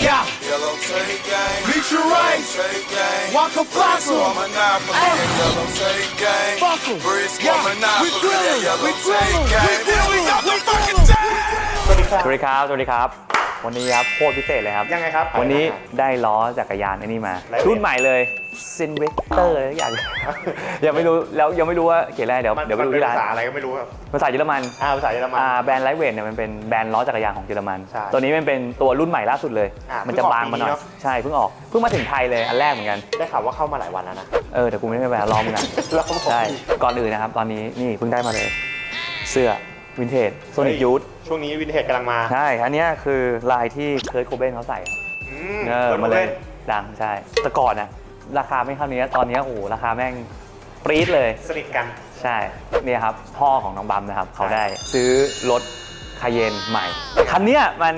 Yeah. Yellow take gang. Beat your rights. Walk a flossel. Yellow tape gang. Buckle. Brisk yeah. it. We grillin'. We grillin'. We grillin'. We grillin'. สวัสดีครับ สวัสดีครับ วัสดีครับวันนี้ครับโคตรพิเศษเลยครับ ยังไงครับวันนี้ได้ล้อจักรยานไอ้นี่มาอะไรเนี่ยรุ่นใหม่เลยซินเวกเตอร์อย่างยังไม่รู้แล้วยังไม่รู้ว่าเขียนอะไรเดี๋ยวมันเดี๋ยวไปมันดูเป็นที่ร้านภาษาอะไรก็ไม่รู้ครับภาษาเยอรมันอ่าภาษาเยอรมันอ่าแบรนด์ไลท์เวทเนี่ยมันเป็นแบรนด์ล้อจักรยานของเยอรมันใช่ตัวนี้มันเป็นตัวรุ่นใหม่ล่าสุดเลยอ่ามัมันจะบางมาหน่อยเพิ่งออกปีนี้เนอะใช่เพิ่งออกเพิ่งมาถึงไทยเลยอันแรกเหมือนกันได้ข่าวว่าเข้ามาหลายวันแล้วนะเออแต่กูไม่ได้ไปรอมึงอะแล้วเขาบอกใช่ก่อนอื่นนะครับตอนนี้นี่เพิ่งได้มาเลย เสื้อ วินเทจโซนิกยูทช่วงนี้วินเทจกำลังมาใช่ อันเนี้ยคือลายที่เคิร์ทโคเบนเขาใส่ครับอืมเออปิดมาเลยนดังใช่ แต่ก่อนอะราคาไม่เท่านี้ตอนนี้โอ้โหราคาแม่งปรี๊ดเลย สนิทกัน ใช่เนี่ยครับ พ่อของน้องบัมนะครับ เขาได้ซื้อรถคาเยนใหม่ คันเนี้ยมัน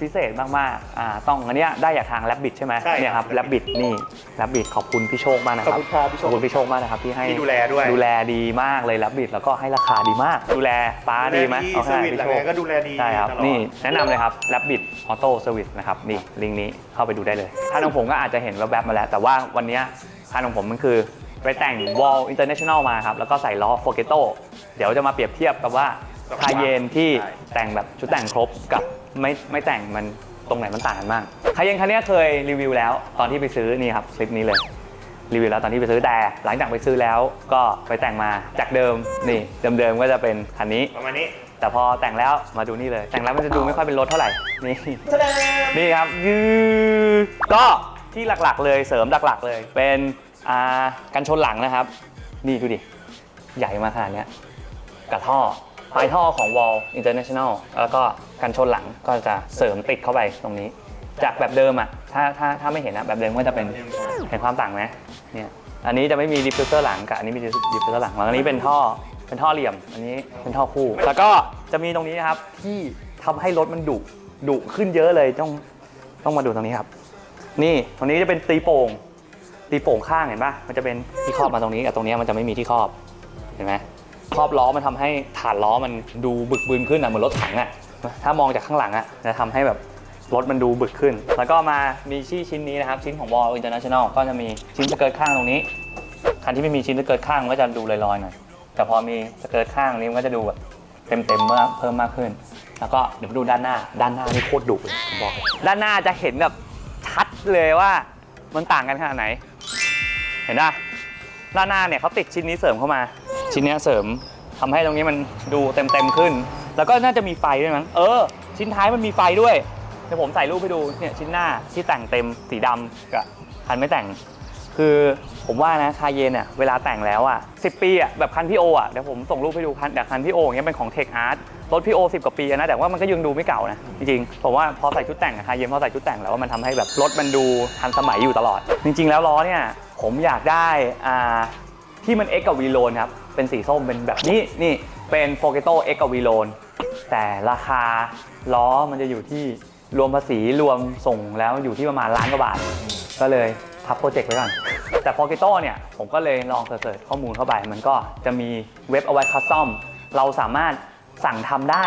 พิเศษมากๆอ่าต้องอันเนี้ยได้จากทางแลบบิ t ใช่ไหมใช่ครับเนี่ยครับแลบบิ t นี่แลบบิ t ขอบคุณพี่โชคมากนะคขรัอบบคุณครับพี่โชขอบคคุณพี่โชคมากนะครับที่ให้ที่ดูแลด้วยดูแลดีมากเลยแลบบิ t แล้วก็ให้ราคาดีมาก ดูแลป้าดีไหมดูเอาแลดีให้เซอร์วิสพี่อะไรโชคก็ดูแลดีใช่ครับตลอด นี่แนะนำเลยครับ Rabbit Auto Service นะครับนี่ลิงก์นี้เข้าไปดูได้เลยท่านของผมก็อาจจะเห็นแวบๆมาแล้ว แต่ว่าวันเนี้ยท่านของผมมันคือไปแต่ง Wall International มาครับ แล้วก็ใส่ล้อ f o r g e t o เดี๋ยวจะมาเปรียบเทียบกับว่าคาเยนที่แต่งแบบชุดแต่งครบกับ ไม่ไม่แต่งมันตรงไหนมันต่างกันบ้างคาเยนคันเนี้ยเคยรีวิวแล้วตอนที่ไปซื้อนี่ครับคลิปนี้เลยรีวิวแล้วตอนที่ไปซื้อแต่หลังจากไปซื้อแล้วก็ไปแต่งมาจากเดิมนี่เดิมๆก็จะเป็นคันนี้ประมาณนี้ แต่พอแต่งแล้วมาดูนี่เลย แต่งแล้วมันจะดูไม่ค่อยเป็นรถเท่าไหร่นี่นี่ครับยือก็ที่หลักๆ เลยเสริมหลักๆ เลย เป็นอ่ากันชนหลังนะครับ นี่ดูดิใหญ่มาขนาดเนี้ยกับท่อ ปลายท่อของ Wall International แล้วก็กันชนหลังก็จะเสริมติดเข้าไปตรงนี้ จากแบบเดิมอะถ้าถ้าถ้าไม่เห็นอะแบบเดิมก็จะเป็นเห็นความต่างไหมเนี่ยอันนี้จะไม่มีดิฟฟิวเซอร์หลังกับอันนี้มีดิฟฟิวเซอร์หลังแล้วอันนี้เป็นท่อเป็นท่อเหลี่ยม อันนี้เป็นท่อคู่ แล้วก็จะมีตรงนี้นะครับที่ทำให้รถมันดุดุขึ้นเยอะเลยต้องต้องมาดูตรงนี้ครับ นี่ตรงนี้จะเป็นตีโป่งตีโป่งข้างเห็นปะมันจะเป็นที่ครอบมาตรงนี้กับตรงนี้มันจะไม่มีที่ครอบเห็นไหม ครอบล้อมันทำให้ฐานล้อมันดูบึกบึนขึ้นอะเหมือนรถถังอะถ้ามองจากข้างหลังอะจะทำให้แบบรถมันดูบึกขึ้น แล้วก็มามีชิ้นชิ้นนี้นะครับ ชิ้นของ Wall International ก็จะมีชิ้นสเกิร์ตข้างตรงนี้ คันที่ไม่มีชิ้นสเกิร์ตข้างก็จะดูลอยๆหน่อย แต่พอมีสเกิร์ตข้างนี้มันก็จะดูแบบเต็มๆเพิ่มมากขึ้น แล้วก็เดี๋ยวมาดูด้านหน้า ด้านหน้านี่โคตรดุเลยผมบอกด้านหน้าจะเห็นแบบชัดเลยว่ามันต่างกันขนาดไหน เห็นปะด้านหน้าเนี่ยเขาติดชิ้นนี้เสริมเข้ามา ชิ้นเนี้ยเสริมทำให้ตรงนี้มันดูเต็มเต็มๆขึ้น แล้วก็น่าจะมีไฟด้วยมั้งเออ ชิ้นท้ายมันมีไฟด้วยเดี๋ยวผมใส่รูปให้ดูเนี่ยชิ้นหน้าที่แต่งเต็มสีดำกับคันไม่แต่ง คือผมว่านะคาเยนเนี่ยเวลาแต่งแล้วอะ10 ปีอะแบบคันพี่โออะเดี๋ยวผมส่งรูปให้ดูคันแต่คันพี่โออย่างเงี้ยเป็นของเทคอาร์ตรถพี่โอ10กว่าปีนะแต่ว่ามันก็ยังดูไม่เก่านะจริงๆผมว่าพอใส่ชุดแต่งอะคาเยนพอใส่ชุดแต่งแล้วว่ามันทำให้แบบรถมันดูทันสมัยอยู่ตลอด จริง ๆ แล้วล้อเนี่ยผมอยากได้อ่า ที่มัน X กับ V โลนครับ เป็นสีส้มเป็นแบบนี้ นี่เป็น f o r g e t o X กับ V โลนแต่ราคาล้อมันจะอยู่ที่รวมภาษีรวมส่งแล้วอยู่ที่ประมาณล้านกว่าบาท ก็เลยพับโปรเจกต์ไว้ก่อน แต่ p o เกโตเนี่ย ผมก็เลยลองเสิร์ชข้อมูลเข้าไป มันก็จะมีเว็บเอาไว้คัสตอมเราสามารถสั่งทำได้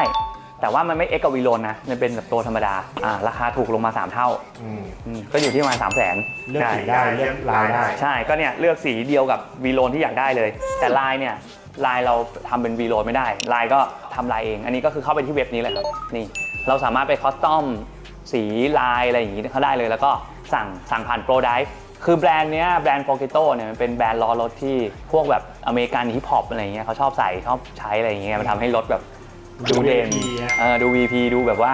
แต่ว่ามันไม่เอ็กกับวีโลนนะ มันเป็นแบบตัวธรรมดา อ่า ราคาถูกลงมา 3 เท่าอืมอืมก็อยู่ที่ประมาณ3 0 0 0 0นเลือกสีได้เลือกลายได้ ใช่ ก็เนี่ยเลือกสีเดียวกับวีโลนที่อยากได้เลย แต่ลายเนี่ยลายเราทำเป็นวีโลนไม่ได้ ลายก็ทำลายเอง อันนี้ก็คือเข้าไปที่เว็บนี้เลยครับ นี่ เราสามารถไปคอสตอมสีลายอะไรอย่างนี้เขาได้เลย แล้วก็สั่งสั่งผ่านโปรไดฟ์คือแบรนด์เนี้ยแบรนด์โปรเกโตเนี่ยมันเป็นแบรนด์ล้อรถที่พวกแบบอเมริกันฮิปฮอปอะไรอย่างเงี้ยเขาชอบใส่ชอบใช้อะไรอย่างเงี้ยมันทำให้รถแบบ ดูเด่น VP อะ เออดู VP ดูแบบว่า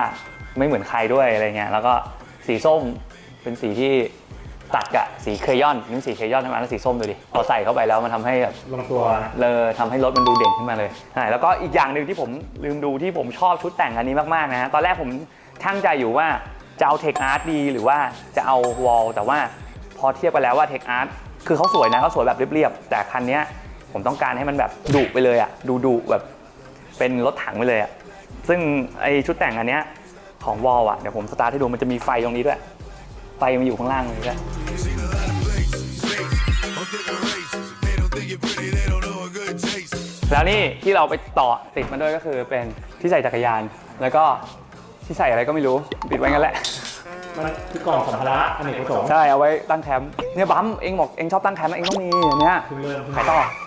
ไม่เหมือนใครด้วยอะไรเงี้ยแล้วก็สีส้มเป็นสีที่ตัดกับสีเคยอนนี่สีเคยอนทำไมแล้วสีส้มดูดิพอใส่เข้าไปแล้วมันทำให้แบบ ลงตัวนะเลยทำให้รถมันดูเด่นขึ้นมาเลยใช่แล้วก็อีกอย่างหนึ่งที่ผมลืมดูที่ผมชอบชุดแต่งอันนี้มาก ๆ นะฮะ ตอนแรกผมช่างใจอยู่ว่าจะเอาเทคอาร์ตดี หรือว่าจะเอาวอลแต่ว่าพอเทียบกันแล้วว่าเทคอาร์ตคือเขาสวยนะเขาสวยแบบเรียบ ๆ แต่คันเนี้ยผมต้องการให้มันแบบดุไปเลยอะดูดุแบบ เป็นรถถังไปเลยอะซึ่งไอชุดแต่งอันเนี้ยของวอลอะเดี๋ยวผมสตาร์ทให้ดูมันจะมีไฟตรงนี้ด้วย ไฟมันอยู่ข้างล่างเลยด้วยแล้วนี่ที่เราไปต่อติดมาด้วยก็คือเป็นที่ใส่จักรยาน แล้วก็ที่ใส่อะไรก็ไม่รู้ปิดไว้งั้นแหละมันคือกล่องสัมภาระอเนกประสงค์ใช่เอาไว้ตั้งแคมป์เนี่ยบัมเองบอกเองชอบตั้งแคมป์นะเองต้องมีอันเนี้ยเพิ่งเริ่มขายต่อขายต่อ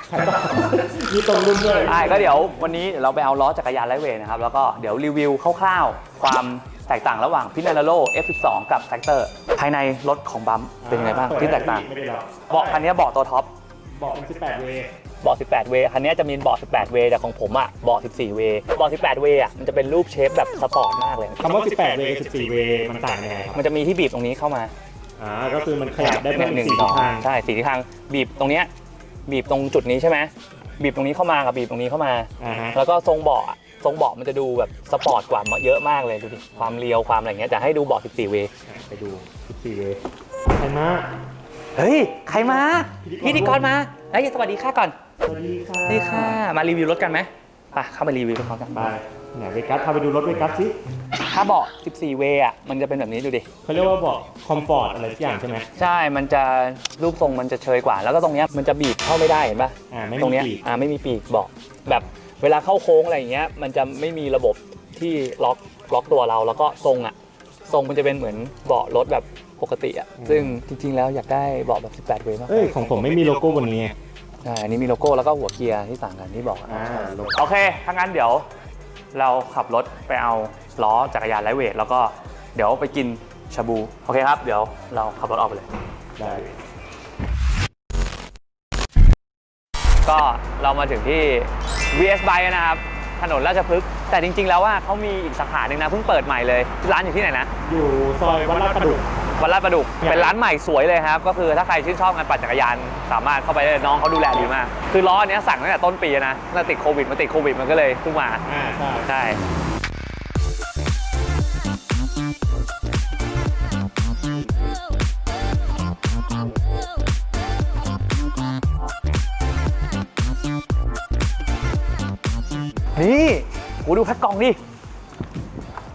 มีตรงรุ่นด้วยใช่ก็เดี๋ยววันนี้เดี๋ยวเราไปเอาล้อจักรยานไลท์เวทนะครับ แล้วก็เดี๋ยวรีวิวคร่าวๆ ความแตกต่างระหว่างพินาโ o F12 กับแ a คเตอร์ ภายในรถของบัมเป็นยังไงบ้างที่แตกต่างไม่ได้หรอกเบาะคันนี้เบาะตัวท็อปบอกเป็น18เวย์เบาะ18 เวย์คันนี้จะมีเบาะ18 เวย์แต่ของผมอะเบาะ14 เวย์เบาะ18 เวย์อะมันจะเป็นรูปเชฟแบบสปอร์ตมากเลยคำว่า 18 เวย์กับ14 เวย์มันต่างยังไงครับมันจะมีที่บีบตรงนี้เข้ามาอ่าก็คือมันขยับได้เนี่เป็ยนหนึ่งสี่สองทางใช่สี่ทิศทางบีบตรงเนี้ย บีบตรงจุดนี้ใช่ไหมบีบตรงนี้เข้ามากับบีบตรงนี้เข้ามา อ่าฮะ แล้วก็ทรงเบาะอะทรงเบาะมันจะดูแบบสปอร์ตกว่าเยอะมากเลยดูดิความเรียวความอะไรเงี้ยจะให้ดูเบาะ14เวย์อะไปดู14เวย์ใครมา เฮ้ยใครมาพิพิธีธีกกรรมาเฮ้ยสวัสดีค่ะก่อนสวัสดีค่ะ สวัสดีค่ะมารีวิวรถกันไหมไปเข้ามารีวิวพร้อมกัน ไป ไหนเวกัสพาไปดูรถเวกัสสิถ้าเบาะ14 เวย์อะ มันจะเป็นแบบนี้ดูดิ เขาเรียกว่าเบอกคอมฟอร์ตอะไรสักอย่างใช่ไหม ใช่ มันจะรูปทรงมันจะเชยกว่า แล้วก็ตรงเนี้ยมันจะบีบเข้าไม่ได้เห็นปะอ่าไม่ตรงมีเนี้ยปีก อ่าไม่มีปีกเบาะแบบเวลาเข้าโค้งอะไรอย่างเงี้ย มันจะไม่มีระบบที่ล็อกล็อกตัวเรา แล้วก็ทรงอะ ทรงมันจะเป็นเหมือนเบาะรถแบบปกติอะ ซึ่งจริง ๆ แล้วอยากได้เบาะแบบ18 เวย์มากกว่าเอ้ยของผมไม่มีโลโก้บนนี้ใช่ อันนี้มีโลโก้แล้วก็หัวเกียร์ที่ต่างกันที่บอกอะ อ่าโลโก้ โอเค ถ้างั้นเดี๋ยว เราขับรถไปเอาล้อจักรยานไลท์เวทแล้วก็เดี๋ยวไปกินชาบู โอเคครับ เดี๋ยวเราขับรถออกไปเลย ได้ก็เรามาถึงที่ VS b y นะครับ ถนนราชพฤกษ์แต่จริง ๆ แล้วว่าเขามีอีกสาขาหนึ่งนะเพิ่งเปิดใหม่เลย ร้านอยู่ที่ไหนนะ อยู่ซอยวัดลาดประดุก วัดลาดประดุกครับเป็นร้านใหม่สวยเลยครับ ก็คือถ้าใครชื่นชอบงานปั่นจักรยาน สามารถเข้าไปได้เลยน้องเขาดูแลดีมาก คือล้ออันเนี้ยสั่งตั้งแต่ต้นปีนะตั้งแต่ติดโควิดมาติดโควิดมันก็เลยเพิ่งมาอ่าใช่ใช่นี่โหดูแพ็คกล่องดิ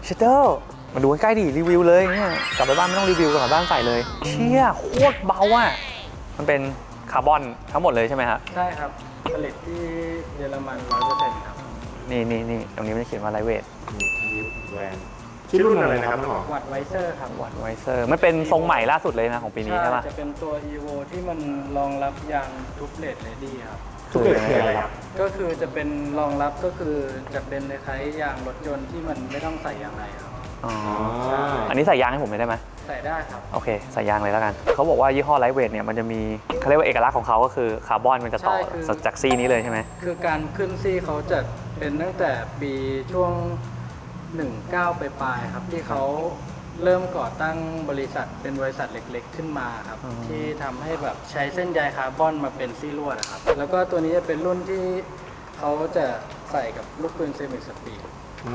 เชเตอร์ มาดูใกล้ๆดิรีวิวเลยเนี่ยกลับไปบ้านไม่ต้องรีวิวกลับไปบ้านใส่เลย เชี่ยโคตรเบาอะมันเป็นคาร์บอนทั้งหมดเลยใช่ไหมฮะใช่ครับผลิตที่เยอรมันร้อยเปอร์เซ็นต์ครับนี่นี่นี่ตรงนี้มันจะเขียนว่าไลเวทแวนชื่อรุ่นอะไรนะครับน้องหอมวัดไวเซอร์ครับวัดไวเซอร์มันเป็นทรงใหม่ล่าสุดเลยนะของปีนี้ใช่ปะจะเป็นตัว EVO ที่มันรองรับยางทุกเลดเลดี้ครับทุกเกิดคืออะไรครับก็คือจะเป็นรองรับก็คือจะเป็นคล้ายๆยางรถยนต์ที่มันไม่ต้องใส่ยางในครับ อ๋ออ๋ออันนี้ใส่ยางให้ผมเลยได้ไหมใส่ได้ครับ โอเค ใส่ยางเลยแล้วกัน เขาบอกว่ายี่ห้อไลท์เวทเนี่ยมันจะมีเขาเรียกว่าเอกลักษณ์ของเขาก็คือคาร์บอนมันจะต่อใช่คือ จากซี่นี้เลยใช่ไหมคือการขึ้นซี่เขาจะเป็นตั้งแต่ปีช่วง 19 ไปปลายๆครับ ที่เขาเริ่มก่อตั้งบริษัทเป็นบริษัทเล็กๆ ขึ้นมาครับ ที่ทำให้แบบใช้เส้นใยคาร์บอนมาเป็นซี่ลวดนะครับ แล้วก็ตัวนี้จะเป็นรุ่นที่เขาจะใส่กับลูกปืนเซมิสปีด อื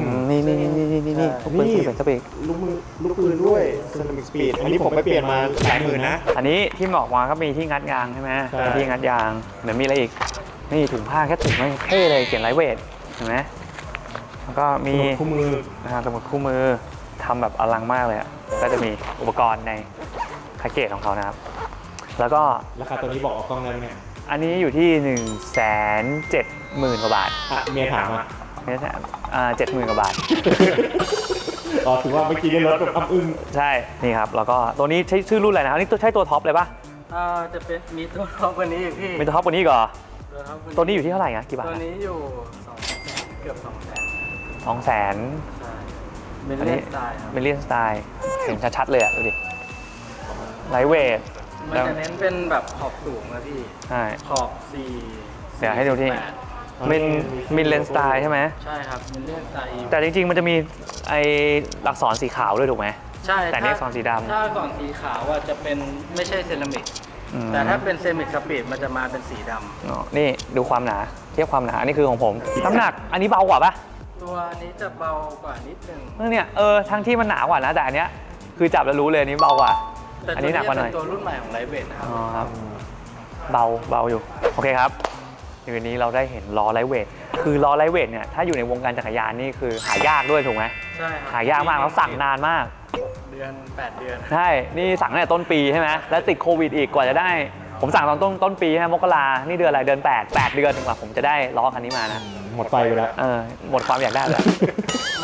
มนี่นี่นี่นี่นี่นี่ใช่ผมเป็นสีเป็นสเปกลูกมือลูกปืนด้วย Ceramic Speed อันนี้ผมไปเปลี่ยนมาหลายหมื่นนะ อันนี้ที่บอกมาก็มีที่งัดยางใช่ไหมใช่มีที่งัดยางเหมือนมีอะไรอีก นี่ถุงผ้าแค่ถุงไม่เท่เลยเขียนไลท์เวทเห็นไหมแล้วก็มี คู่มือ นะครับสมุดคู่มือทำแบบอลังมากเลยอะก็จะมีอุปกรณ์ในแพ็กเกจของเขานะครับ แล้วก็ราคาตัวนี้บอกออกกล้องได้ไหมเนี่ยอันนี้อยู่ที่1นึ่งแสนเจ็ดหมื่นกว่าบาท อะเมียถามอะ ไม่ใช่อ่าเจ็ดหมื่นกว่าบาท อ๋อถือว่าเมื่อกี้ได้รถแบบอ้ำอึ้งใช่ นี่ครับ แล้วก็ตัวนี้ใช้ชื่อรุ่นอะไรนะครับนี่ตัวใช้ตัวท็อปเลยปะอ่าจะเป็นมีตัวท็อปกว่านี้อีกพี่เป็นตัวท็อปกว่านี้อีกเหรอ ตัวท็อปกาตัวนี้อยู่ที่เท่าไหร่นะกี่บาทตัวนี้อยู่สองแสนเกือบสองแสนสองแสนใช่เป็นอันเลนี้นสไตล์ครับเมเลียนสไตล์เห็นชัดๆเลยอะดูดิไลท์เวทมันจะเน้นเป็นแบบขอบสูงนะพี่ ใช่ ขอบสี่เดี๋ยวให้ดูที่แป มินมินเลนสไตล์ใช่ไหมใช่ครับมินเลียนสไตล์แต่จริงๆมันจะมีไออักษรสีขาวด้วยถูกไหม ใช่แต่นี่อักษรสีดำ ถ้าก่อนสีขาวอะจะเป็นไม่ใช่เซรามิก อืมแต่ถ้าเป็นเซรามิกสปีดมันจะมาเป็นสีดำอ๋อนี่ดูความหนาเทียบความหนาอันนี้คือของผมน้ำหนักอันนี้เบากว่าปะตัวนี้จะเบากว่านิดนึงเนี่ยเออทั้งที่มันหนากว่านะแต่อันเนี้ยคือจับแล้วรู้เลยอันนี้เบากว่า แต่อันตัวนี้นี้หนักกว่าหน่อยเป็นตัวรุ่นใหม่ของไลท์เวทนะครับ อ๋อครับ เบาเบาอยู่ โอเคครับ ในวันนี้เราได้เห็นล้อไลท์เวทคือล้อไลท์เวทเนี่ยถ้าอยู่ในวงการจักรยานนี่คือหายากด้วยถูกไหมใช่ครับหายากมากแล้วสั่งนานมาก เดือน 8 เดือน ใช่ นี่สั่งตั้งแต่ต้นปีใช่ไหมแล้วติดโควิดอีกกว่าจะได้ ผมสั่งตอนต้นต้นปีใช่ไหมมกรานี่เดือนอะไรเดือน 8 8 เดือนถึงกว่าผมจะได้ล้อคันนี้มานะหมดไฟไปแล้วเออหมดความอยากได้แล้ว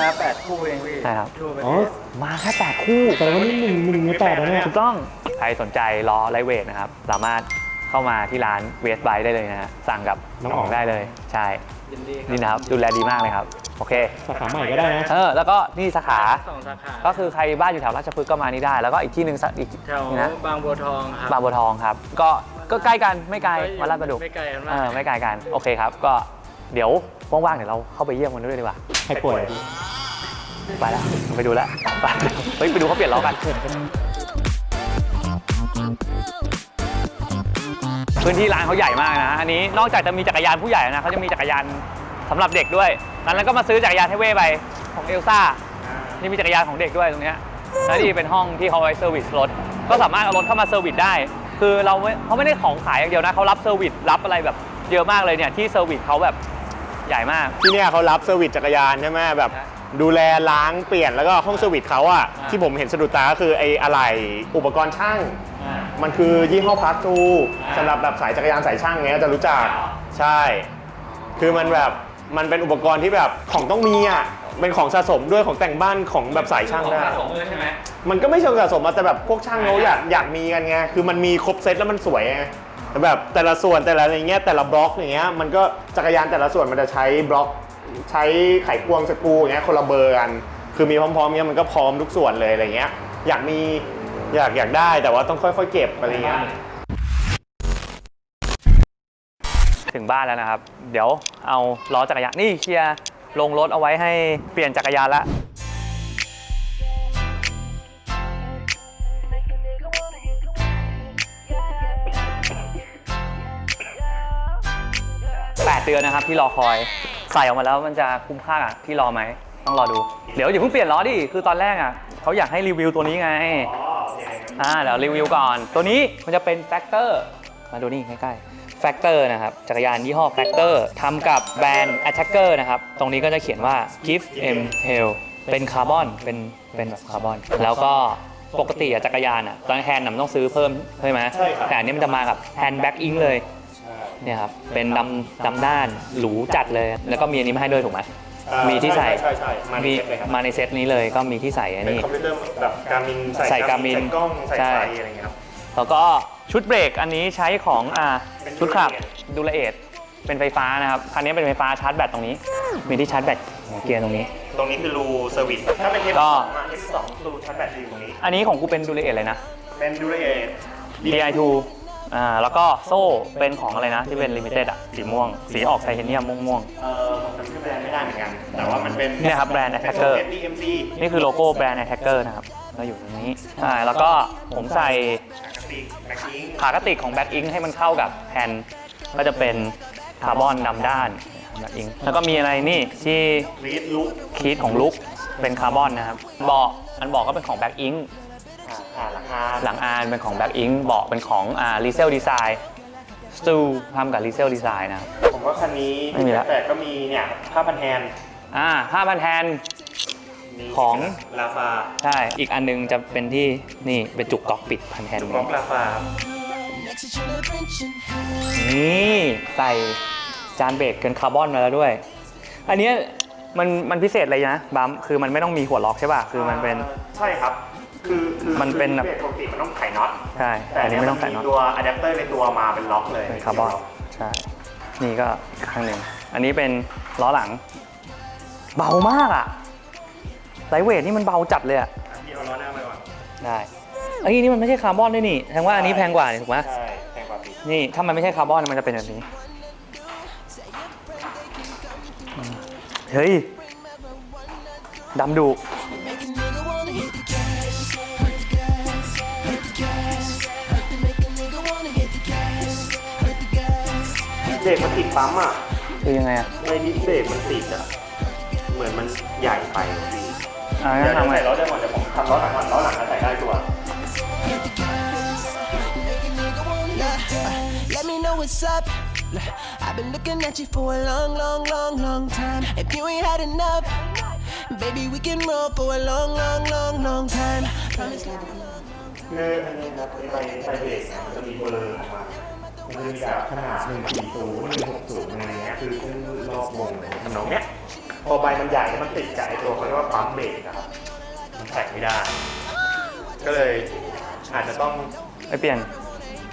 มาแปดคู่เองพี่ใช่ครับ ทั่วประอ๋เทอศมาแค่แปดคู่ แต่ว่านี่หนึ่งหนึ่งในแปดแล้วเนี่ย ถูกต้อง ใครสนใจล้อไลท์เวทนะครับ สามารถ เข้ามาที่ร้านเวสไบได้เลยนะฮะสั่งกับน้องอ๋อง ได้เลย ใช่ยินดีนี่นะครับดูแลดีมากเลยครับโอเคสาขาใหม่ก็ได้นะ เออแล้วก็นี่สาขา สองสาขาก็คือใครบ้านอยู่แถวราชพฤกษ์ก็มานี่ได้ แล้วก็อีกที่หนึ่งสักอีกแถวนี่นะบางบัวทองครับ บางบัวทองครับ ก็ก็ใกล้กันไม่ไกลก็อยู่มาลาดประดุกไม่ไกลกันเอมากอไม่ไกลกันโอเคครับ ก็เดี๋ยวว่างๆเดี๋ยวเราเข้าไปเยี่ยมกันด้วยดีกว่า ใครป่วยไปแล้วไปดูแล้วไปเฮ้ยไปดูเขาเปลี่ยนล้อกัน พื้นที่ร้านเขาใหญ่มากนะ อันนี้นอกจากจะมีจักรยานผู้ใหญ่นะเขาจะมีจักรยานสำหรับเด็กด้วยนั้นก็มาซื้อจักรยานให้เว่ไปของเอลซ่า นี่มีจักรยานของเด็กด้วยตรงเนี้ยแล้วนี่เป็นห้องที่เขาไว้เซอร์วิสรถ ก็สามารถเอารถเข้ามาเซอร์วิสได้ คือเราไม่เขาไม่ได้ของขายอย่างเดียวนะเขารับเซอร์วิสรับอะไรแบบเยอะมากเลยเนี่ยที่เซอร์วิสเขาแบบใหญ่มาก ที่เนี่ยเขารับเซอร์วิสจักรยานใช่ไหมแบบฮะ ดูแลล้างเปลี่ยนแล้วก็ห้องเซอร์วิสเขาอะอ่าที่ผมเห็นสะดุดตาก็คือไอ้อะไหล่อุปกรณ์ช่าง มันคือยี่ห้อพาร์ทูอ่าสำหรับแบบสายจักรยานสายช่างเงี้ยจะรู้จักใช่ คือมันแบบมันเป็นอุปกรณ์ที่แบบของต้องมีอะเป็นของสะสมด้วยของแต่งบ้านของแบบสายช่างได้ใช่ไหมมันก็ไม่เชิงสะสมอะแต่แบบพวกช่างเขาอยากอยากมีกันไงคือมันมีครบเซตแล้วมันสวยไงแต่แบบแต่ละส่วนแต่ละอะไรเงี้ยแต่ละบล็อกอย่างเงี้ยมันก็จักรยานแต่ละส่วนมันจะใช้บล็อก ใช้ไขควงสกรูอย่างเงี้ยคนละเบอร์กัน คือมีพร้อมๆเงี้ยมันก็พร้อมทุกส่วนเลยอะไรเงี้ย อยากมีอยากอยากได้แต่ว่าต้องค่อย ๆ เก็บอะไรเงี้ย ถึงบ้านแล้วนะครับ เดี๋ยวเอาล้อจักรยานนี่เคลียร์ลงรถเอาไว้ให้เปลี่ยนจักรยานละแปดเดือนนะครับที่รอคอย ใส่ออกมาแล้วมันจะคุ้มค่ากับที่รอไหมต้องรอดู เดี๋ยวอย่าเพิ่งเปลี่ยนล้อดิคือตอนแรกอะเขาอยากให้รีวิวตัวนี้ไงอ่าเดี๋ยวรีวิวก่อน ตัวนี้มันจะเป็นแฟกเตอร์มาดูนี่ใกล้ๆแฟกเตอร์นะครับจักรยานยี่ห้อแฟกเตอร์ทำกับแบรนด์ Attacker นะครับ ตรงนี้ก็จะเขียนว่า Give M Hell เป็นคาร์บอนเป็นเป็นแบบคาร์บอนแล้วก็ปกติอะจักรยานอะตอนแฮนด์น่ะมันต้องซื้อเพิ่มใช่ไหมใช่ครับแต่อันนี้มันจะมากับแฮนด์แบ็กอิงเลย เนี่ยครับเป็นดำดำด้านหรูจัดเลย แล้วก็มีอันนี้มาให้ด้วยถูกไหมมีที่ใส่ใช่ใช่มาในมีเซ็ตเลยครับมาในเซตนี้เลยก็มีที่ใส่อันเป็นนี้ คอมพิวเตอร์แบบการมินใส่ Garmin ใส่กล้องใส่ใช่ ไฟอะไรเงี้ยครับ แล้วก็ชุดเบรกอันนี้ใช้ของอ่าเป็น ชุดขับ Dura-Aid ดูละเอทเป็นไฟฟ้านะครับคันนี้เป็นไฟฟ้าชาร์จแบตตรงนี้ มีที่ชาร์จแบตหัวเกียร์ตรงนี้ ตรงนี้คือรูเซอร์วิสถ้าเป็นเทปก็ สองอะเทปสองรูชาร์จแบตจะอยู่ตรงนี้ อันนี้ของกูเป็นดูละเอทเลยนะ เป็นดูเอ DI2 อ่าแล้วก็โซ่เป็นของอะไรนะที่เป็นลิมิเต็ดอะสีม่วง สีออกไทเทเนียมม่วง เอ่อผมจำชื่อแบรนด์ไม่ได้เหมือนกัน แต่ว่ามันเป็นเนี่ยครับแบรนด์ Attacker เป็น DMC ๆนี่คือโลโก้แบรนด์ Attacker นะครับเราอยู่ตรงนี้อ่าแล้วก็ผมใส่แม็กซิงขากระติกของแบ็กอิงให้มันเข้ากับแฮนด์ก็จะเป็นคาร์บอนดำด้านแบ็กอิงแล้วก็มีอะไรนี่ที่ลีดลุกคีทของลุกเป็นคาร์บอนนะครับเบาะอันเบาะก็เป็นของแบ็ กอิงอ่าราคาหลังอานเป็นของแบ็กอิงเบาะเป็นของอ่ารีเซลดีไซน์สตูทำกับรีเซลดีไซน์นะครับ ผมว่าคันนี้ไม่มีละ แต่ก็มีเนี่ยผ้าพันแฮนด์อ่าผ้าพันแทน มีของ ลาฟาใช่ อีกอันนึงจะเป็นที่นี่เป็นจุกก๊อกปิดพันแทนจุกล็อกลาฟา นี่ใส่จานเบรกเป็นคาร์บอนมาแล้วด้วย อันเนี้ยมันมันพิเศษเลยนะบัมคือมันไม่ต้องมีหัวล็อกใช่ป่ะ คือมันเป็น ใช่ครับ คือคือมันเป็นแบบคือปกติมันต้องไขน็อตใช่แต่อันนี้ไม่ต้องใส่น็อตตัวอะแดปเตอร์ในตัวมาเป็นล็อกเลยเป็นคาร์บอนใช่นี่ก็อีกข้างหนึ่งอันนี้เป็นล้อหลัง เบามากอะไลท์เวทนี่มันเบาจัดเลยอะพี่เอาล้อหน้าไปก่อนได้ไอ้ยนี่มันไม่ใช่คาร์บอนด้วยนี่แสดงว่าอันนี้แพงกว่านี่ถูกไหมใช่แพงกว่าปีนี่ถ้ามันไม่ใช่คาร์บอนมันจะเป็นแบบนี้เฮ้ยดำดุ เบรกมันติดปั๊มอะคือยังไงอะในดิสเบรกมันติดอะ เหมือนมันใหญ่ไปอะพี่อ่าเดี๋ยวทำไงใส่ล้อได้หมดเดี๋ยวผมทำล้อหลังก่อนล้อหลังก็ใส่ได้ตัว Let me know what's up. I've been looking at you for a long, long, long, long time. If you ain't had enough, baby, we can roll for a long, long, long, long time. Promise. คืออันนี้นะไอ้ใบใบเบรกเนี่ยมันจะมีเบอร์ออกมา มันจะมีแบบขนาด1 4 0 1 6 0อะไรเงี้ยคือขึ้นรอบวงเลยทำนองเนี้ยพอใบมันใหญ่แล้วมันติดกับไอ้ตัวเขาเรียกว่าปั๊มเบรกนะครับ มันแตกไม่ได้ ก็เลยอาจจะต้องไปเปลี่ยน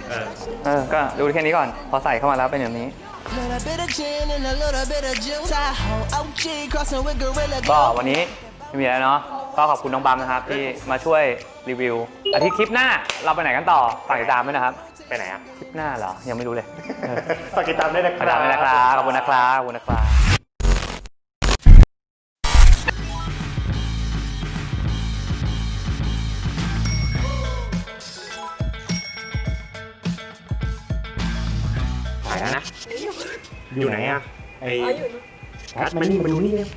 เออเออ ก็ดูแค่นี้ก่อน พอใส่เข้ามาแล้วเป็นแบบนี้ Little bit of gin and a little bit of juice. Tahoe, OG, crossing with Gorilla ก็ Glue. วันนี้ไม่มีแล้วเนาะ ก็ขอบคุณน้องบัมนะครับที่มาช่วยรีวิว อาทิตย์คลิปหน้าเราไปไหนกันต่อ ฝากติดตามด้วยนะครับ ไปไหนอะ คลิปหน้าเหรอ ยังไม่รู้เลยเออฝากติดตามด้วยนะคติดรัตาบมด้วยนะครับขอบคุณนะครับขอบคุณนะครับถ่ายแล้วนะ อยู่ไหนอะ ไอ้กัดมานี่มาดูนี่เร็ว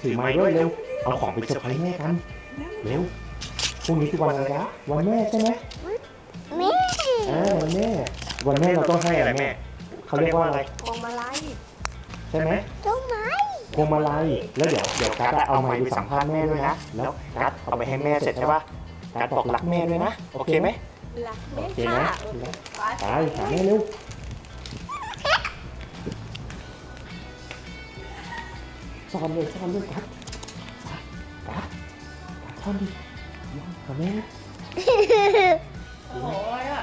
ถือไม้ด้วยเร็ว เอาของไปเซอร์ไพรส์แม่กัน เร็วพรุ่งนี้คือวันอะไรนะวันแม่ใช่ไหมแม่ อ่าวันแม่วันแม่เราต้องให้อะไรแม่เขาเรียกว่าอะไรพวงมาลัยใช่ไหมต้นไม้พวงมาลัยแล้วเดี๋ยวเดี๋ยวกัดอะเอาไม้ไปสัมภาษณ์แม่ด้วยนะแล้วกัดเอาไปให้แม่เสร็จใช่ปะกัดบอกรักแม่ด้วยนะโอเคไหมรักแม่โอเคค่ะนะไปหาแม่เร็วซ่อนเลยซ่อนเลยกัดกัดกัดซ่อนดิหาแม่โอ้ยอะ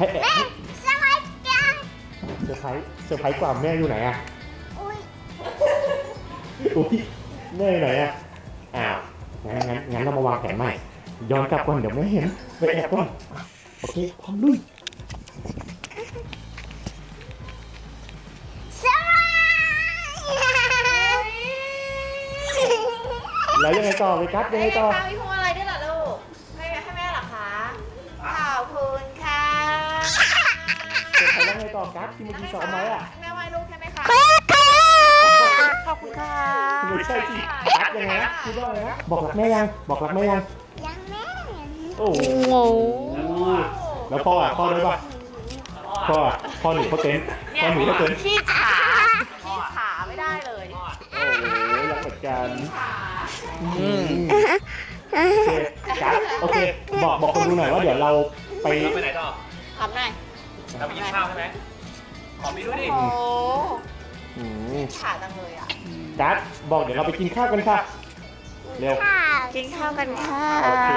ให้แอบเซอร์ไพรส์เซอร์ไพรส์เซอร์ไพรส์กว่าแม่อยู่ไหนอะอุ้ยอุ้ยแม่อยู่ไหนอะอ้าวงั้นงั้นงั้นเรามาวางแผนใหม่ย้อนกลับก่อนเดี๋ยวไม่เห็นไปแอบก่อนโอเคพร้อมลุยแล้วยังไงต่อเลยครับยังไงต่อค่ะมีพวง ต่อครับที่เมื่อกี้สอนไหมอะแม่ไหว้ลูกใช่ไหมคะขอบคุณค่ะไม่ใช่สิครับยังไงนะคิดว่าอะไรนะบอกรักแม่ยังบอกรักแม่ยังยังแม่โอ้โหแล้วพ่ออะพ่อด้วยป่ะพ่ออะพ่อหนูเขาเต้นพ่อหนูเขาเต้นขี้ฉาขี้ฉาไม่ได้เลยโอ้โหรักเหมือนกันอืมโอเคครับโอเค บอกบอกคนดูหน่อยว่าเดี๋ยวเราไปไปไหนต่อทำหน่อย เราไปกินข้าวใช่ไหมขอมีด้ดิ โอ้อืมฉาจังเลยอะดัสบอกเดี๋ยวเราไปกินข้าวกันค่ะ เร็ว กินข้าวกันค่ะ โอเค